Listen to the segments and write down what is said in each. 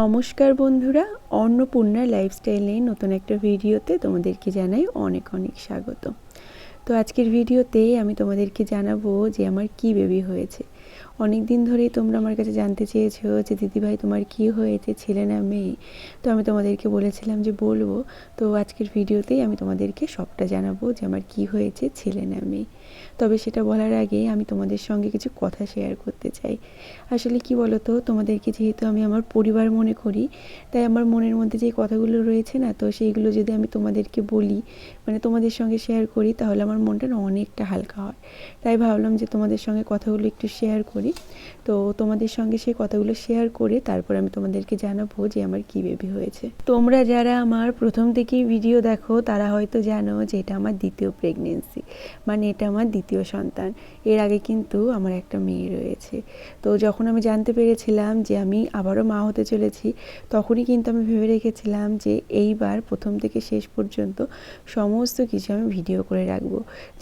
নমস্কার বন্ধুরা, অন্নপূর্ণার লাইফস্টাইল নিয়ে নতুন একটা ভিডিওতে তোমাদেরকে জানাই অনেক অনেক স্বাগত। তো আজকের ভিডিওতে আমি তোমাদেরকে জানাব যে আমার কি বেবি হয়েছে। অনেক দিন ধরেই তোমরা আমার কাছে জানতে চেয়েছো যে দিদিভাই তোমার কি হয়েছে, ছেলে না মেয়ে? তো আমি তোমাদেরকে বলেছিলাম যে বলব, তো আজকের ভিডিওতেই আমি তোমাদেরকে সবটা জানাব যে আমার কি হয়েছে, ছেলে না মেয়ে। তবে সেটা বলার আগে আমি তোমাদের সঙ্গে কিছু কথা শেয়ার করতে চাই। আসলে কি বলো তো তোমাদেরকে যেহেতু আমি আমার পরিবার মনে করি, তাই আমার মনের মধ্যে যে কথাগুলো রয়েছে না, তো সেইগুলো যদি আমি তোমাদেরকে বলি মানে তোমাদের সঙ্গে শেয়ার করি, তাহলে আমার মনটা অনেকটা হালকা হয়। তাই ভাবলাম যে তোমাদের সঙ্গে কথাগুলো একটু শেয়ার করি। তো তোমাদের সঙ্গে সেই কথাগুলো শেয়ার করে তারপর আমি তোমাদেরকে জানাব যে আমার কি বেবি হয়েছে। তোমরা যারা আমার প্রথম থেকেই ভিডিও দেখো, তারা হয়তো জানো যে এটা আমার দ্বিতীয় প্রেগনেন্সি মানে এটা আমার দ্বিতীয় সন্তান। এর আগে কিন্তু আমার একটা মেয়ে রয়েছে। তো যখন আমি জানতে পেরেছিলাম যে আমি আবারও মা হতে চলেছি, তখনই কিন্তু আমি ভেবে রেখেছিলাম যে এইবার প্রথম থেকে শেষ পর্যন্ত সমস্ত কিছু আমি ভিডিও করে রাখব,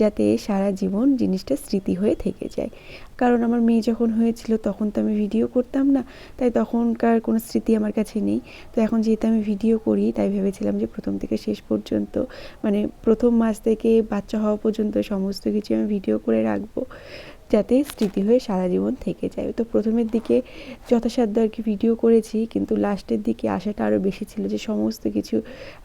যাতে সারা জীবন জিনিসটা স্মৃতি হয়ে থেকে যায়। কারণ আমার মেয়ে যখন হয়েছিল তখন তো আমি ভিডিও করতাম না, তাই তখনকার কোনো স্মৃতি আমার কাছে নেই। তো এখন যেহেতু আমি ভিডিও করি, তাই ভেবেছিলাম যে প্রথম থেকে শেষ পর্যন্ত মানে প্রথম মাস থেকে বাচ্চা হওয়া পর্যন্ত সমস্ত কিছু আমি ভিডিও করে রাখব। যাতে স্মৃতি হয়ে সারা জীবন থেকে যায়। তো প্রথমের দিকে যথাসাধ্য আর কি ভিডিও করেছি, কিন্তু লাস্টের দিকে আশাটা আরও বেশি ছিল যে সমস্ত কিছু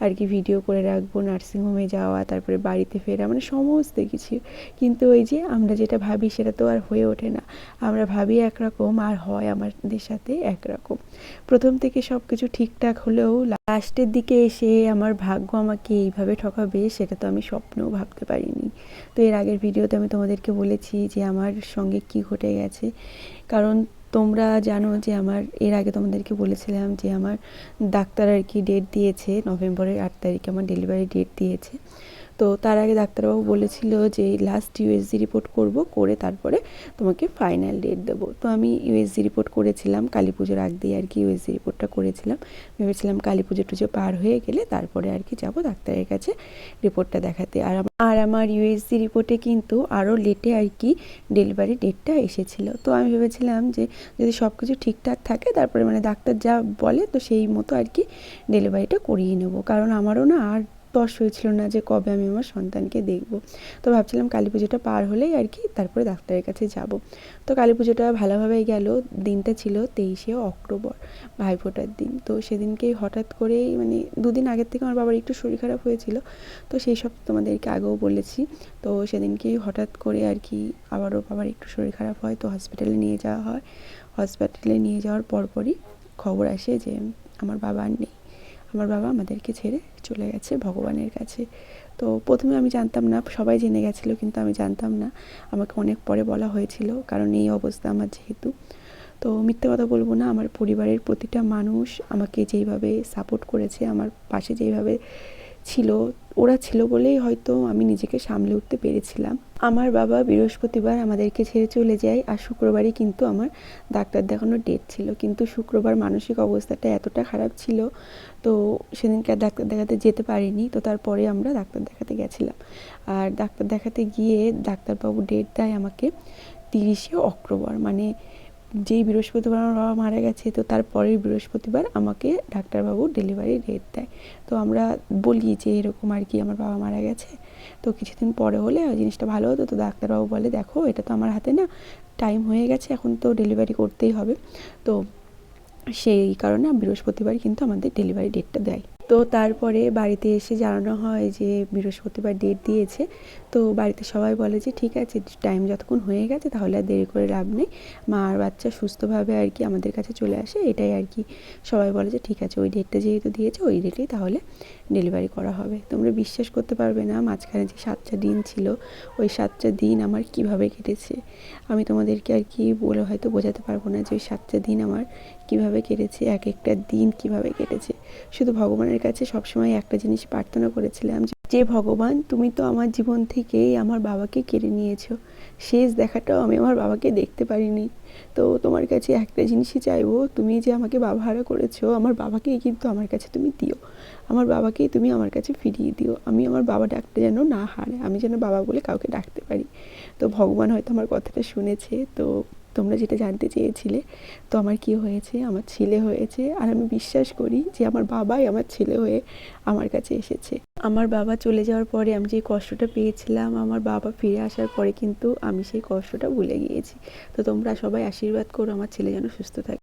আর কি ভিডিও করে রাখব নার্সিংহোমে যাওয়া, তারপরে বাড়িতে ফেরা মানে সমস্ত কিছু। কিন্তু ওই যে আমরা যেটা ভাবি সেটা তো আর হয়ে ওঠে না। আমরা ভাবি একরকম, আর হয় আমাদের সাথে একরকম। প্রথম থেকে সব কিছু ঠিকঠাক হলেও লাস্টের দিকে এসে আমার ভাগ্য আমাকে এইভাবে ঠকাবে, সেটা তো আমি স্বপ্নেও ভাবতে পারিনি। তো এর আগের ভিডিওতে আমি তোমাদেরকে বলেছি যে আমার সঙ্গে কি ঘটে গেছে। কারণ তোমরা জানো যে আমার, এর আগে তোমাদেরকে বলেছিলাম যে আমার ডাক্তার আর কি ডেট দিয়েছে, নভেম্বরের আট তারিখে আমার ডেলিভারি ডেট দিয়েছে। তো তার আগে ডাক্তারবাবু বলেছিল যে লাস্ট ইউএসজি রিপোর্ট করব, করে তারপরে তোমাকে ফাইনাল ডেট দেবো। তো আমি ইউএসজি রিপোর্ট করেছিলাম, কালী পুজোর আগ দিয়ে আর কি ইউএসজি রিপোর্টটা করেছিলাম। ভেবেছিলাম কালী পুজো টুজো পার হয়ে গেলে তারপরে আর কি যাব ডাক্তারের কাছে রিপোর্টটা দেখাতে। আর আর আমার ইউএসজি রিপোর্টে কিন্তু আরও লেটে আর কি ডেলিভারি ডেটটা এসেছিল। তো আমি ভেবেছিলাম যে যদি সব কিছু ঠিকঠাক থাকে, তারপরে মানে ডাক্তার যা বলে, তো সেই মতো আর কি ডেলিভারিটা করিয়ে নেব। কারণ আমারও না আর তস হয়েছিল না যে কবে আমি আমার সন্তানকে দেখব। তো ভাবছিলাম কালী পুজোটা পার হলেই আর কি তারপরে ডাক্তারের কাছে যাব। তো কালী পুজোটা ভালোভাবেই গেল, দিনটা ছিল তেইশে অক্টোবর, ভাইফোঁটার দিন। তো সেদিনকে হঠাৎ করেই মানে দুদিন আগের থেকে আমার বাবার একটু শরীর খারাপ হয়েছিল। তো সেই সব তোমাদেরকে আগেও বলেছি। তো সেদিনকেই হঠাৎ করে আর কি আবারও বাবার একটু শরীর খারাপ হয়, তো হসপিটালে নিয়ে যাওয়া হয়। হসপিটালে নিয়ে যাওয়ার পরপরই খবর আসে যে আমার বাবা আর নেই। আমার বাবা আমাদেরকে ছেড়ে চলে গেছে ভগবানের কাছে। তো প্রথমে আমি জানতাম না, সবাই জেনে গেছিল কিন্তু আমি জানতাম না। আমাকে অনেক পরে বলা হয়েছিল, কারণ এই অবস্থা আমার যেহেতু। তো মিথ্যে কথা বলব না, আমার পরিবারের প্রতিটা মানুষ আমাকে যেইভাবে সাপোর্ট করেছে, আমার পাশে যেইভাবে ছিল ওরা ছিল বলেই হয়তো আমি নিজেকে সামলে উঠতে পেরেছিলাম। আমার বাবা বৃহস্পতিবার আমাদেরকে ছেড়ে চলে যায় আর শুক্রবারই কিন্তু আমার ডাক্তার দেখানোর ডেট ছিল। কিন্তু শুক্রবার মানসিক অবস্থাটা এতটা খারাপ ছিল, তো সেদিনকে ডাক্তার দেখাতে যেতে পারিনি, তো তারপরে আমরা ডাক্তার দেখাতে গেছিলাম। আর ডাক্তার দেখাতে গিয়ে ডাক্তারবাবু ডেট দেয় আমাকে তিরিশে অক্টোবর মানে যেই বৃহস্পতিবার আমার বাবা মারা গেছে, তো তারপরের বৃহস্পতিবার আমাকে ডাক্তারবাবু ডেলিভারি ডেট দেয়। তো আমরা বলি যে এরকম আর কি আমার বাবা মারা গেছে। তো কিছুদিন পরে হলে ওই জিনিসটা ভালো হতো, তো ডাক্তারবাবু বলে, দেখো, এটা তো আমার হাতে না টাইম হয়ে গেছে, এখন তো ডেলিভারি করতেই হবে। তো সেই কারণে বৃহস্পতিবার কিন্তু আমাদের ডেলিভারি ডেটটা দেয়। তো তারপরে বাড়িতে এসে জানানো হয় যে বৃহস্পতিবার ডেট দিয়েছে। তো বাড়িতে সবাই বলে যে, ঠিক আছে টাইম যতক্ষণ হয়ে গেছে তাহলে আর দেরি করে লাভ নেই। মা আর বাচ্চা সুস্থভাবে আর কি আমাদের কাছে চলে আসে। এটাই আর কি সবাই বলে যে, ঠিক আছে, ওই ডেটটা যেহেতু দিয়েছে, ওই ডেটেই তাহলে ডেলিভারি করা হবে। তোমরা বিশ্বাস করতে পারবে না, মাঝখানে যে সাতটা দিন ছিল, ওই সাতটা দিন আমার কীভাবে কেটেছে? আমি তোমাদেরকে আর কি বলে হয়তো বোঝাতে পারব না যে, ওই সাতটা দিন আমার কীভাবে কেটেছে, এক একটা দিন কীভাবে কেটেছে। শুধু ভগবানের কাছে সবসময় একটা জিনিস প্রার্থনা করেছিলাম যে ভগবান, তুমি তো আমার জীবন থেকেই আমার বাবাকে কেড়ে নিয়েছো। শেষ দেখাটাও আমি আমার বাবাকে দেখতে পারিনি। তো তোমার কাছে একটা জিনিসই চাইব, তুমি যে আমাকে বাবাহারা করেছ, আমার বাবাকেই কিন্তু আমার কাছে তুমি দিও। আমার বাবাকেই তুমি আমার কাছে ফিরিয়ে দিও। আমি আমার বাবা ডাকতে যেন না হারে, আমি যেন বাবা বলে কাউকে ডাকতে পারি। তো ভগবান হয়তো আমার কথাটা শুনেছে, তো তোমরা যেটা জানতে চেয়েছিলে, তো আমার কি হয়েছে? আমার ছেলে হয়েছে। আর আমি বিশ্বাস করি যে আমার বাবাই আমার ছেলে হয়ে আমার কাছে এসেছে। আমার বাবা চলে যাওয়ার পরে আমি যে কষ্টটা পেয়েছিলাম, আমার বাবা ফিরে আসার পরে কিন্তু আমি সেই কষ্টটা ভুলে গিয়েছি। তো তোমরা সবাই আশীর্বাদ করো, আমার ছেলে যেন সুস্থ থাকে।